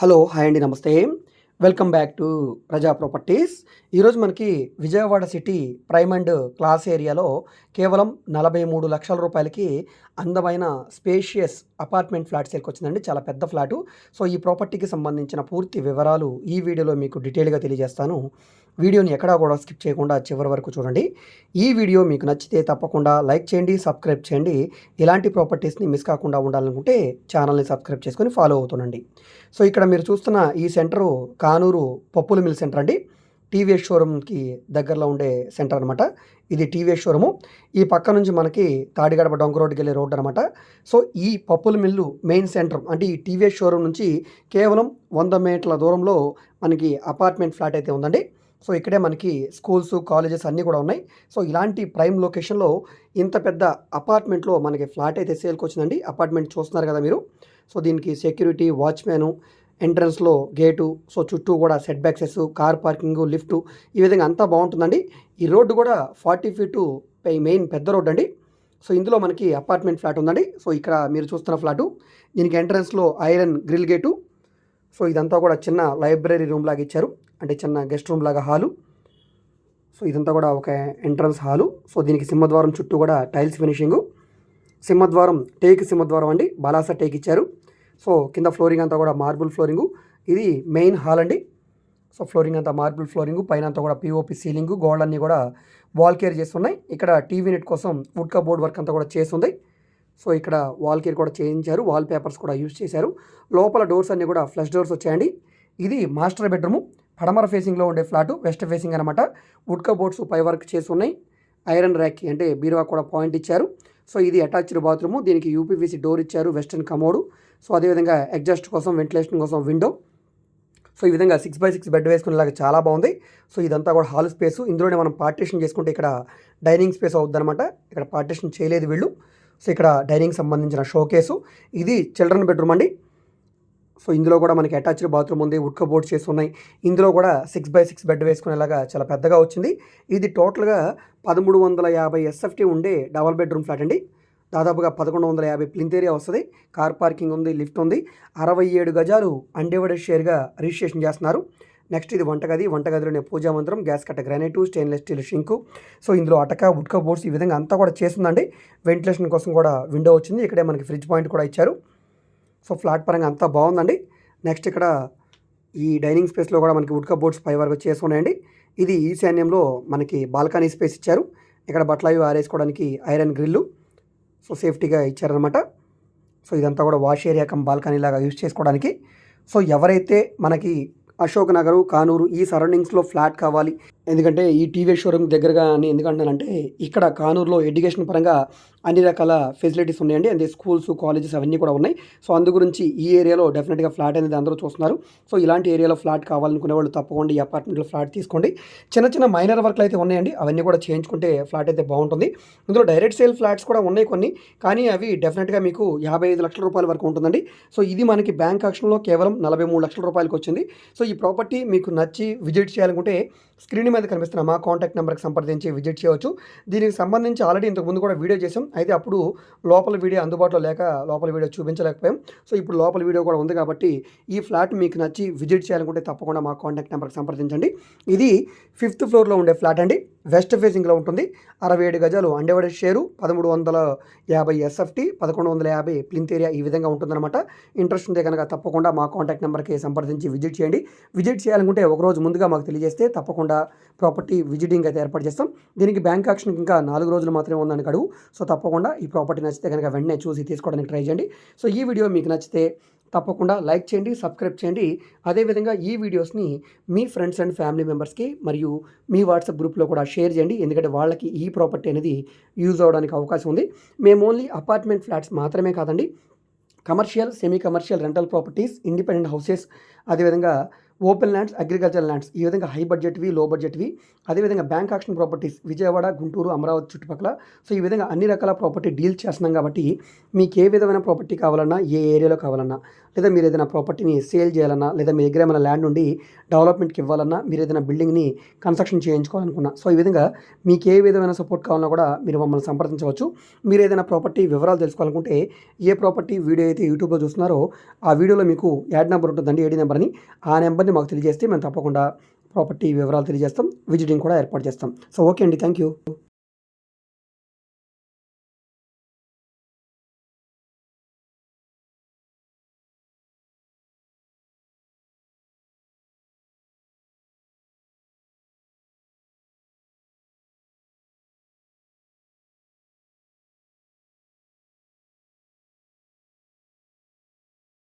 Hello hi అండి నమస్తే. Welcome back to Praja properties. ఈరోజు మనకి Vijayawada city prime and class ఏరియాలో కేవలం నలభై మూడు లక్షల రూపాయలకి అందమైన స్పేషియస్ అపార్ట్మెంట్ ఫ్లాట్ సేల్కి వచ్చిందండి. చాలా పెద్ద ఫ్లాటు. సో ఈ ప్రాపర్టీకి సంబంధించిన పూర్తి వివరాలు ఈ వీడియోలో మీకు డీటెయిల్గా తెలియజేస్తాను. వీడియోని ఎక్కడా కూడా స్కిప్ చేయకుండా చివరి వరకు చూడండి. ఈ వీడియో మీకు నచ్చితే తప్పకుండా లైక్ చేయండి సబ్స్క్రైబ్ చేయండి. ఇలాంటి ప్రాపర్టీస్ని మిస్ కాకుండా ఉండాలనుకుంటే ఛానల్ని సబ్స్క్రైబ్ చేసుకొని ఫాలో అవుతుండండి సో ఇక్కడ మీరు చూస్తున్న ఈ సెంటరు కానూరు పప్పుల మిల్ సెంటర్ అండి. టీవీఎస్ షోరూమ్కి దగ్గరలో ఉండే సెంటర్ అనమాట ఇది టీవీఎస్ షోరూము. ఈ పక్క నుంచి మనకి తాడిగడప డొంక రోడ్డుకి వెళ్ళే రోడ్డు అనమాట సో ఈ పప్పుల మిల్లు మెయిన్ సెంటర్ అంటే ఈ టీవీఎస్ షోరూమ్ నుంచి కేవలం వంద మీటర్ల దూరంలో మనకి అపార్ట్మెంట్ ఫ్లాట్ అయితే ఉందండి. సో ఇక్కడే మనకి స్కూల్స్ కాలేజెస్ అన్నీ కూడా ఉన్నాయి. సో ఇలాంటి ప్రైమ్ లొకేషన్లో ఇంత పెద్ద అపార్ట్మెంట్లో మనకి ఫ్లాట్ అయితే సేల్కి వచ్చిందండి. అపార్ట్మెంట్ చూస్తున్నారు కదా మీరు. సో దీనికి సెక్యూరిటీ వాచ్మ్యాను ఎంట్రన్స్లో గేటు సో చుట్టూ కూడా set backs car parking lift ఈ విధంగా అంతా బాగుంటుందండి. ఈ రోడ్డు కూడా ఫార్టీ ఫీటు మెయిన్ పెద్ద రోడ్ అండి. సో ఇందులో మనకి అపార్ట్మెంట్ ఫ్లాట్ ఉందండి. సో ఇక్కడ మీరు చూస్తున్న ఫ్లాటు. దీనికి ఎంట్రన్స్లో ఐరన్ గ్రిల్ గేటు సో ఇదంతా కూడా చిన్న లైబ్రరీ రూమ్ లాగా ఇచ్చారు. అంటే చిన్న గెస్ట్ రూమ్ లాగా హాలు. సో ఇదంతా కూడా ఒక ఎంట్రన్స్ హాలు. సో దీనికి సింహద్వారం చుట్టూ కూడా టైల్స్ ఫినిషింగు. సింహద్వారం టేక్ సింహద్వారం అండి. బాలాస టేక్ ఇచ్చారు. సో కింద ఫ్లోరింగ్ అంతా కూడా మార్బుల్ ఫ్లోరింగు. ఇది మెయిన్ హాల్ అండి. సో ఫ్లోరింగ్ అంతా మార్బుల్ ఫ్లోరింగ్. పైన అంతా కూడా పిఓపి సీలింగ్. అన్నీ కూడా వాల్ కేర్ చేస్తున్నాయి. ఇక్కడ టీవీ నెట్ కోసం వుడ్ కబోర్డ్ వర్క్ అంతా కూడా చేస్తుంది. సో ఇక్కడ వాల్ కేర్ కూడా చేయించారు వాల్ పేపర్స్ కూడా యూజ్ చేశారు. లోపల డోర్స్ అన్నీ కూడా ఫ్లష్ డోర్స్ వచ్చాయండి. ఇది మాస్టర్ బెడ్రూము. పడమర ఫేసింగ్లో ఉండే ఫ్లాట్ వెస్ట్ ఫేసింగ్ అనమాట వుడ్ కబోర్డ్స్ పై వర్క్ చేసి ఉన్నాయి. ఐరన్ ర్యాక్ అంటే బీరువా కూడా పాయింట్ ఇచ్చారు. సో ఇది అటాచ్డ్ బాత్రూము. దీనికి యూపీవీసీ డోర్ ఇచ్చారు వెస్టర్న్ కమోడు. సో అదేవిధంగా ఎగ్జాస్ట్ కోసం వెంటిలేషన్ కోసం విండో. సో ఈ విధంగా సిక్స్ బై సిక్స్ బెడ్ వేసుకునేలాగా చాలా బాగుంది. సో ఇదంతా కూడా హాల్ స్పేస్. ఇందులోనే మనం పార్టీషన్ చేసుకుంటే ఇక్కడ డైనింగ్ స్పేస్ అవుద్దనమాట ఇక్కడ పార్టీషన్ చేయలేదు వీళ్ళు. సో ఇక్కడ డైనింగ్ సంబంధించిన షో కేసు ఇది చిల్డ్రన్ బెడ్రూమ్ అండి. సో ఇందులో కూడా మనకి అటాచ్డ్ బాత్రూమ్ ఉంది ఉడ్క బోర్డ్స్ చేసి ఉన్నాయి. ఇందులో కూడా సిక్స్ బై సిక్స్ బెడ్ వేసుకునేలాగా చాలా పెద్దగా వచ్చింది. ఇది టోటల్గా పదమూడు వందల యాభై ఎస్ఎఫ్టీ ఉండే డబల్ బెడ్రూమ్ ఫ్లాట్ అండి. దాదాపుగా పదకొండు వందల యాభై ప్లింత్ ఏరియా వస్తుంది. కార్ పార్కింగ్ ఉంది లిఫ్ట్ ఉంది. అరవై ఏడు గజాలు అన్డివైడెడ్ షేర్గా రిజిస్ట్రేషన్ చేస్తున్నారు. నెక్స్ట్ ఇది వంటగది. వంటగదిలోనే పూజా మంత్రం గ్యాస్ కట్ట granite stainless steel sink. So ఇందులో అటక ఉడ్క బోర్డ్స్ ఈ విధంగా అంతా కూడా చేస్తుందండి. వెంటిలేషన్ కోసం కూడా విండో వచ్చింది. ఇక్కడే మనకి ఫ్రిడ్జ్ పాయింట్ కూడా ఇచ్చారు. సో ఫ్లాట్ పరంగా అంతా బాగుందండి. నెక్స్ట్ ఇక్కడ ఈ డైనింగ్ స్పేస్లో కూడా మనకి ఉడ్క బోర్డ్స్ పై వరకు చేసి ఉన్నాయండి. ఇది ఈశాన్యంలో మనకి బాల్కనీ స్పేస్ ఇచ్చారు. ఇక్కడ బట్టలు అవి ఆరేసుకోవడానికి ఐరన్ గ్రిల్లు. సో సేఫ్టీగా ఇచ్చారనమాట సో ఇదంతా కూడా వాష్ ఏరియా కమ్ బాల్కనీ లాగా యూజ్ చేసుకోవడానికి. సో ఎవరైతే మనకి అశోక్ నగరు కానూరు ఈ సరౌండింగ్స్లో ఫ్లాట్ కావాలి. ఎందుకంటే ఈ టీవీ షోరూమ్ దగ్గరగా అని ఎందుకంటానంటే ఇక్కడ కానూరులో ఎడ్యుకేషన్ పరంగా అన్ని రకాల ఫెసిలిటీస్ ఉన్నాయండి. అంటే స్కూల్స్ కాలేజెస్ అవన్నీ కూడా ఉన్నాయి. సో అందు గురించి ఈ ఏరియాలో డెఫినెట్గా ఫ్లాట్ అనేది అందరూ చూస్తున్నారు. సో ఇలాంటి ఏరియాలో ఫ్లాట్ కావాలనుకునే వాళ్ళు తప్పకుండా ఈ అపార్ట్మెంట్లో ఫ్లాట్ తీసుకోండి. చిన్న చిన్న మైనర్ వర్క్లు అయితే ఉన్నాయండి. అవన్నీ కూడా చేయించుకుంటే ఫ్లాట్ అయితే బాగుంటుంది. ఇందులో డైరెక్ట్ సేల్ ఫ్లాట్స్ కూడా ఉన్నాయి కొన్ని. కానీ అవి డెఫినెట్గా మీకు యాభై ఐదు లక్షల రూపాయల వరకు ఉంటుందండి. సో ఇది మనకి బ్యాంక్ ఆక్షన్లో కేవలం నలభై మూడు లక్షల రూపాయలకి వచ్చింది సో ఈ ప్రాపర్టీ మీకు నచ్చి విజిట్ చేయాలనుకుంటే స్క్రీన్ మీద కనిపిస్తున్న మా కాంటాక్ట్ నెంబర్కి సంప్రదించి విజిట్ చేయవచ్చు. దీనికి సంబంధించి ఆల్రెడీ ఇంతకుముందు కూడా వీడియో చేసాం అయితే అప్పుడు లోపల వీడియో అందుబాటులో లేక లోపల వీడియో చూపించలేకపోయాం. సో ఇప్పుడు లోపల వీడియో కూడా ఉంది కాబట్టి ఈ ఫ్లాట్ మీకు నచ్చి విజిట్ చేయాలనుకుంటే తప్పకుండా మా కాంటాక్ట్ నెంబర్కి సంప్రదించండి. ఇది ఫిఫ్త్ ఫ్లోర్లో ఉండే ఫ్లాట్ అండి. వెస్ట్ ఫేసింగ్లో ఉంటుంది. అరవై ఏడు గజాలు అండేవాడి షేరు పదమూడు వందల యాభై ఎస్ఎఫ్టీ పదకొండు వందల యాభై ప్లింత్ ఏరియా ఈ విధంగా ఉంటుందన్నమాట. ఇంట్రెస్ట్ ఉంటే కనుక తప్పకుండా మా కాంటాక్ట్ నెంబర్కి సంప్రదించి విజిట్ చేయండి. విజిట్ చేయాలనుకుంటే ఒకరోజు ముందుగా మాకు తెలియజేస్తే తప్పకుండా ప్రాపర్టీ విజిటింగ్ అయితే ఏర్పాటు చేస్తాం. దీనికి బ్యాంక్ ఆక్షన్కి ఇంకా నాలుగు రోజులు మాత్రమే ఉందని గడువు సో తప్పకుండా ఈ ప్రాపర్టీ నచ్చితే కనుక వెంటనే చూసి తీసుకోవడానికి ట్రై చేయండి. సో ఈ వీడియో మీకు నచ్చితే తప్పకుండా లైక్ చేయండి సబ్స్క్రైబ్ చేయండి. అదేవిధంగా ఈ వీడియోస్ని మీ ఫ్రెండ్స్ అండ్ ఫ్యామిలీ మెంబర్స్కి మరియు మీ వాట్సాప్ గ్రూప్లో కూడా షేర్ చేయండి. ఎందుకంటే వాళ్ళకి ఈ ప్రాపర్టీ అనేది యూజ్ అవడానికి అవకాశం ఉంది. మేము ఓన్లీ అపార్ట్మెంట్ ఫ్లాట్స్ మాత్రమే కాదండి. Commercial semi commercial rental properties independent houses అదేవిధంగా ఓపెన్ ల్యాండ్స్ అగ్రికల్చర్ ల్యాండ్స్. ఈ విధంగా హై బడ్జెట్వి లో బడ్జెట్వి. అదేవిధంగా bank auction properties Vijayawada Guntur Amaravati చుట్టుపక్కల. సో ఈ విధంగా అన్ని రకాల ప్రాపర్టీ డీల్ చేస్తున్నాం కాబట్టి మీకు ఏ విధమైన ప్రాపర్టీ కావాలన్నా ఏ ఏరియాలో కావాలన్నా లేదా మీరు ఏదైనా ప్రాపర్టీని సేల్ చేయాలన్నా లేదా మీ దగ్గర ఏమైనా ల్యాండ్ ఉండి డెవలప్మెంట్కి ఇవ్వాలన్నా మీరు ఏదైనా బిల్డింగ్ని కన్స్ట్రక్షన్ చేయించుకోవాలనుకున్నా సో ఈ విధంగా మీకు ఏ విధమైన సపోర్ట్ కావాలన్నా కూడా మీరు మమ్మల్ని సంప్రదించవచ్చు. మీరు ఏదైనా ప్రాపర్టీ వివరాలు తెలుసుకోవాలనుకుంటే ఏ ప్రాపర్టీ వీడియో అయితే యూట్యూబ్లో చూస్తున్నారో ఆ వీడియోలో మీకు యాడ్ నెంబర్ ఉంటుందండి ఏడి నెంబర్ని ఆ నెంబర్ని మాకు తెలియజేస్తే మేము తప్పకుండా ప్రాపర్టీ వివరాలు తెలియజేస్తాం. విజిటింగ్ కూడా ఏర్పాటు చేస్తాం. సో ఓకే అండి. Thank you